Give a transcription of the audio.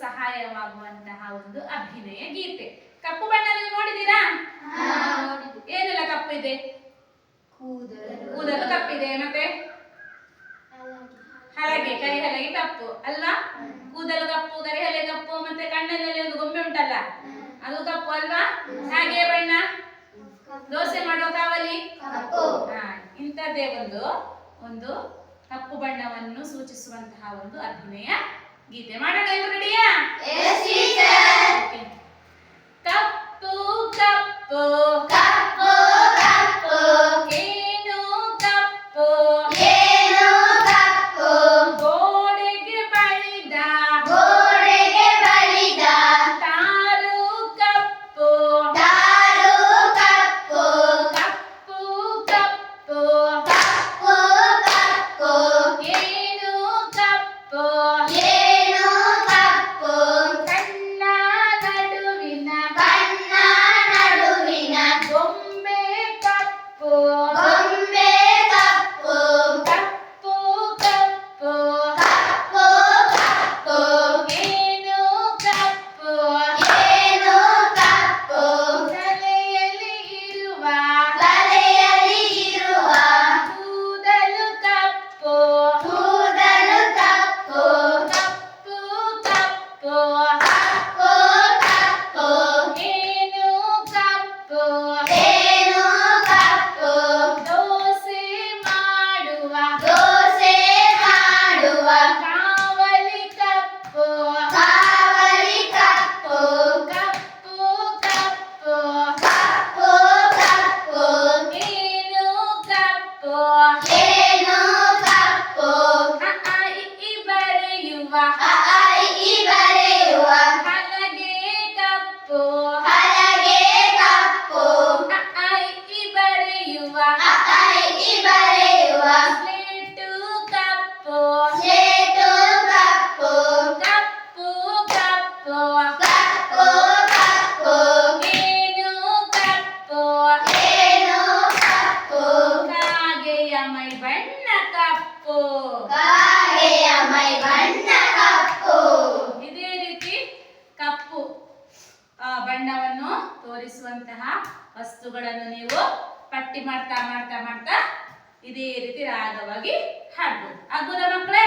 ಸಹಾಯವಾಗುವಂತಹ ಒಂದು ಅಭಿನಯ ಗೀತೆ. ಕಪ್ಪು ಬಣ್ಣ ನೀವು ನೋಡಿದ್ದೀರಾ ಏನೆಲ್ಲ ಕಪ್ಪು ಇದೆ? ಕೂದಲು. ಕಪ್ಪಿದೆ ಮತ್ತೆ? ಹಲಗೆ ಕೈ ಹಲಗೆ ಕಪ್ಪು ಅಲ್ವಾ ಕೂದಲು ಕಪ್ಪು ಕರಿ ಹಲೆ ಕಪ್ಪು ಮತ್ತೆ ಕಣ್ಣಲ್ಲಿ ಒಂದು ಗೊಂಬೆ ಉಂಟಲ್ಲ? ಅದು ಕಪ್ಪು ಅಲ್ವಾ? ಹಾಗೆ ಬಣ್ಣ? ದೋಸೆ ಮಾಡುವ ಕಾವಲಿ? ಹಾ, ಇಂಥದ್ದೇ ಒಂದು ಒಂದು ಕಪ್ಪು ಬಣ್ಣವನ್ನು ಸೂಚಿಸುವಂತಹ ಒಂದು ಅಭಿನಯ ಗೀತೆ ಮಾಡೋಣ ಎಲ್ಲರೂ ರೆಡಿಯಾ ಕಪ್ಪು ಕಪ್ಪು ಏನು ಕಪ್ಪು ಕಪ್ಪು ಆ, ಬಣ್ಣವನ್ನು ತೋರಿಸುವಂತಹ ವಸ್ತುಗಳನ್ನು ನೀವು ಪಟ್ಟಿ ಮಾಡ್ತಾ ಮಾಡ್ತಾ ಮಾಡ್ತಾ ಇದೇ ರೀತಿ ರಾಗವಾಗಿ ಹಾಡ್ಬೋದು. ಆಗ್ಬೋದಾ ಮಕ್ಕಳೇ?